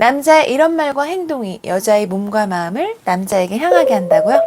남자의 이런 말과 행동이 여자의 몸과 마음을 남자에게 향하게 한다고요?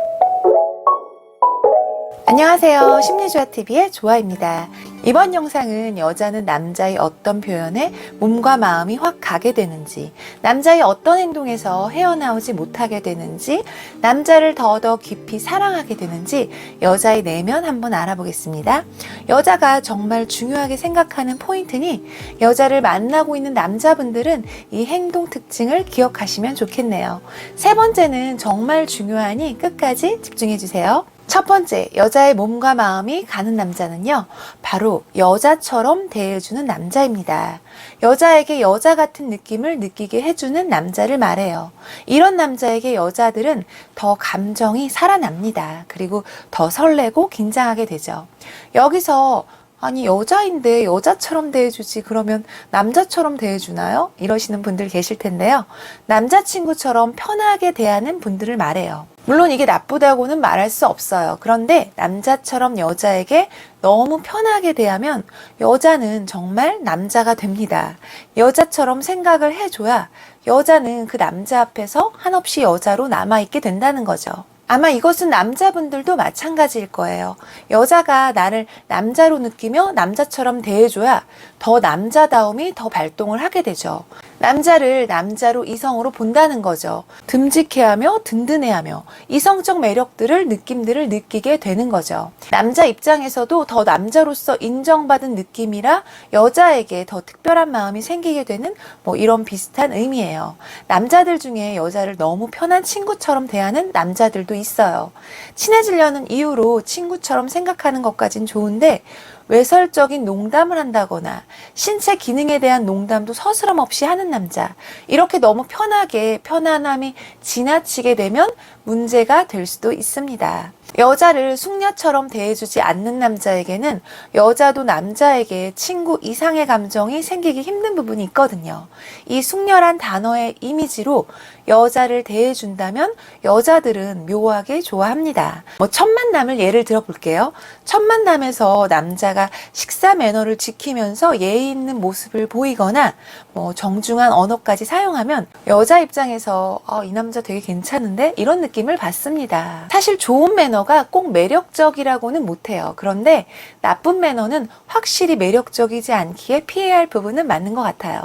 안녕하세요. 심리조화TV의 조아입니다. 이번 영상은 여자는 남자의 어떤 표현에 몸과 마음이 확 가게 되는지, 남자의 어떤 행동에서 헤어나오지 못하게 되는지, 남자를 더더 깊이 사랑하게 되는지 여자의 내면 한번 알아보겠습니다. 여자가 정말 중요하게 생각하는 포인트니 여자를 만나고 있는 남자분들은 이 행동 특징을 기억하시면 좋겠네요. 세 번째는 정말 중요하니 끝까지 집중해 주세요. 첫 번째, 여자의 몸과 마음이 가는 남자는요, 바로 여자처럼 대해주는 남자입니다. 여자에게 여자 같은 느낌을 느끼게 해주는 남자를 말해요. 이런 남자에게 여자들은 더 감정이 살아납니다. 그리고 더 설레고 긴장하게 되죠. 여기서 아니 여자인데 여자처럼 대해주지 그러면 남자처럼 대해주나요? 이러시는 분들 계실 텐데요. 남자친구처럼 편하게 대하는 분들을 말해요. 물론 이게 나쁘다고는 말할 수 없어요. 그런데 남자처럼 여자에게 너무 편하게 대하면 여자는 정말 남자가 됩니다. 여자처럼 생각을 해줘야 여자는 그 남자 앞에서 한없이 여자로 남아있게 된다는 거죠. 아마 이것은 남자분들도 마찬가지일 거예요. 여자가 나를 남자로 느끼며 남자처럼 대해줘야 더 남자다움이 더 발동을 하게 되죠. 남자를 남자로 이성으로 본다는 거죠. 듬직해하며 든든해하며 이성적 매력들을 느낌들을 느끼게 되는 거죠. 남자 입장에서도 더 남자로서 인정받은 느낌이라 여자에게 더 특별한 마음이 생기게 되는 뭐 이런 비슷한 의미예요. 남자들 중에 여자를 너무 편한 친구처럼 대하는 남자들도 있어요. 친해지려는 이유로 친구처럼 생각하는 것까진 좋은데 외설적인 농담을 한다거나 신체 기능에 대한 농담도 서스럼 없이 하는 남자. 이렇게 너무 편하게 편안함이 지나치게 되면 문제가 될 수도 있습니다. 여자를 숙녀처럼 대해주지 않는 남자에게는 여자도 남자에게 친구 이상의 감정이 생기기 힘든 부분이 있거든요. 이 숙녀란 단어의 이미지로 여자를 대해준다면 여자들은 묘하게 좋아합니다. 뭐 첫 만남을 예를 들어 볼게요. 첫 만남에서 남자가 식사 매너를 지키면서 예의 있는 모습을 보이거나 뭐 정중한 언어까지 사용하면 여자 입장에서 아, 이 남자 되게 괜찮은데 이런 느낌 을 받습니다. 사실 좋은 매너가 꼭 매력적이라고는 못해요. 그런데 나쁜 매너는 확실히 매력적이지 않기에 피해야 할 부분은 맞는 것 같아요.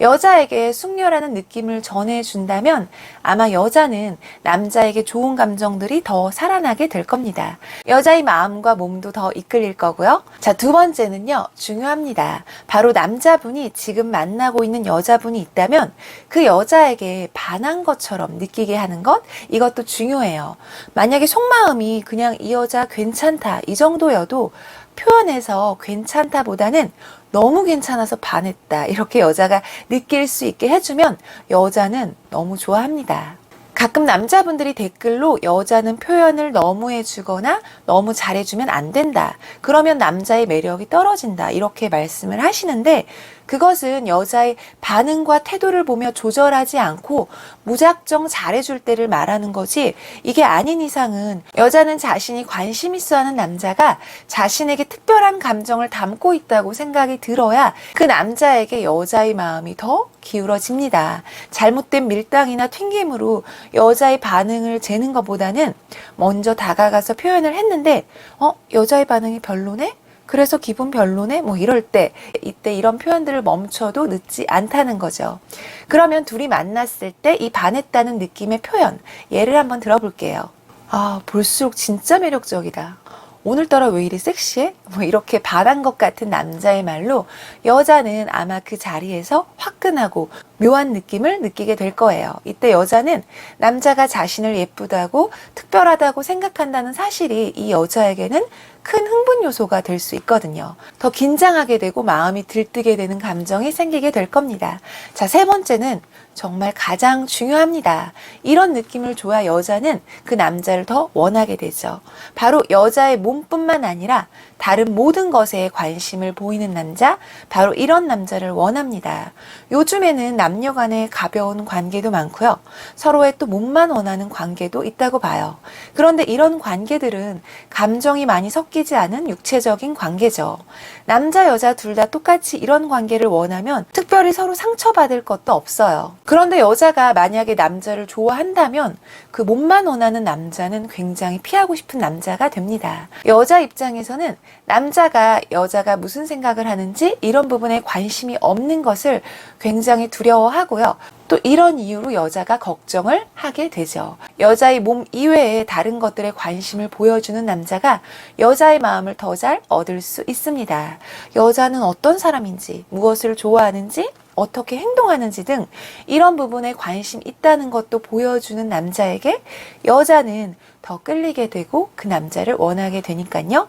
여자에게 숙녀라는 느낌을 전해준다면 아마 여자는 남자에게 좋은 감정들이 더 살아나게 될 겁니다. 여자의 마음과 몸도 더 이끌릴 거고요. 자, 두 번째는요, 중요합니다. 바로 남자분이 지금 만나고 있는 여자분이 있다면 그 여자에게 반한 것처럼 느끼게 하는 것, 이것도 중요해요. 만약에 속마음이 그냥 이 여자 괜찮다, 이 정도여도 표현해서 괜찮다 보다는 너무 괜찮아서 반했다. 이렇게 여자가 느낄 수 있게 해주면 여자는 너무 좋아합니다. 가끔 남자분들이 댓글로 여자는 표현을 너무 해주거나 너무 잘해주면 안 된다. 그러면 남자의 매력이 떨어진다. 이렇게 말씀을 하시는데 그것은 여자의 반응과 태도를 보며 조절하지 않고 무작정 잘해줄 때를 말하는 거지 이게 아닌 이상은 여자는 자신이 관심 있어 하는 남자가 자신에게 특별한 감정을 담고 있다고 생각이 들어야 그 남자에게 여자의 마음이 더 기울어집니다. 잘못된 밀당이나 튕김으로 여자의 반응을 재는 것보다는 먼저 다가가서 표현을 했는데 어 여자의 반응이 별로네? 그래서 기분 별로네? 뭐 이럴 때, 이때 이런 표현들을 멈춰도 늦지 않다는 거죠. 그러면 둘이 만났을 때 이 반했다는 느낌의 표현, 예를 한번 들어볼게요. 아, 볼수록 진짜 매력적이다. 오늘따라 왜 이리 섹시해? 뭐 이렇게 반한 것 같은 남자의 말로 여자는 아마 그 자리에서 화끈하고 묘한 느낌을 느끼게 될 거예요. 이때 여자는 남자가 자신을 예쁘다고 특별하다고 생각한다는 사실이 이 여자에게는 큰 흥분 요소가 될 수 있거든요. 더 긴장하게 되고 마음이 들뜨게 되는 감정이 생기게 될 겁니다. 자, 세 번째는 정말 가장 중요합니다. 이런 느낌을 줘야 여자는 그 남자를 더 원하게 되죠. 바로 여자의 몸뿐만 아니라 다른 모든 것에 관심을 보이는 남자, 바로 이런 남자를 원합니다. 요즘에는 남녀 간의 가벼운 관계도 많고요. 서로의 또 몸만 원하는 관계도 있다고 봐요. 그런데 이런 관계들은 감정이 많이 섞이지 않은 육체적인 관계죠. 남자, 여자 둘 다 똑같이 이런 관계를 원하면 특별히 서로 상처받을 것도 없어요. 그런데 여자가 만약에 남자를 좋아한다면 그 몸만 원하는 남자는 굉장히 피하고 싶은 남자가 됩니다. 여자 입장에서는 남자가 여자가 무슨 생각을 하는지 이런 부분에 관심이 없는 것을 굉장히 두려 워하고요. 또 이런 이유로 여자가 걱정을 하게 되죠. 여자의 몸 이외에 다른 것들에 관심을 보여주는 남자가 여자의 마음을 더 잘 얻을 수 있습니다. 여자는 어떤 사람인지, 무엇을 좋아하는지, 어떻게 행동하는지 등 이런 부분에 관심 있다는 것도 보여주는 남자에게 여자는 더 끌리게 되고 그 남자를 원하게 되니까요.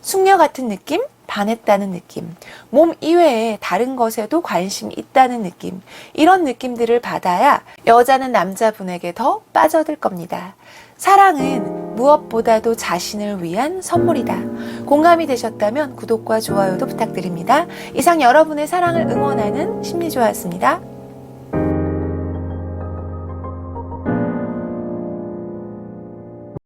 숙녀 같은 느낌, 반했다는 느낌, 몸 이외에 다른 것에도 관심이 있다는 느낌, 이런 느낌들을 받아야 여자는 남자분에게 더 빠져들 겁니다. 사랑은 무엇보다도 자신을 위한 선물이다. 공감이 되셨다면 구독과 좋아요도 부탁드립니다. 이상 여러분의 사랑을 응원하는 심리조였습니다.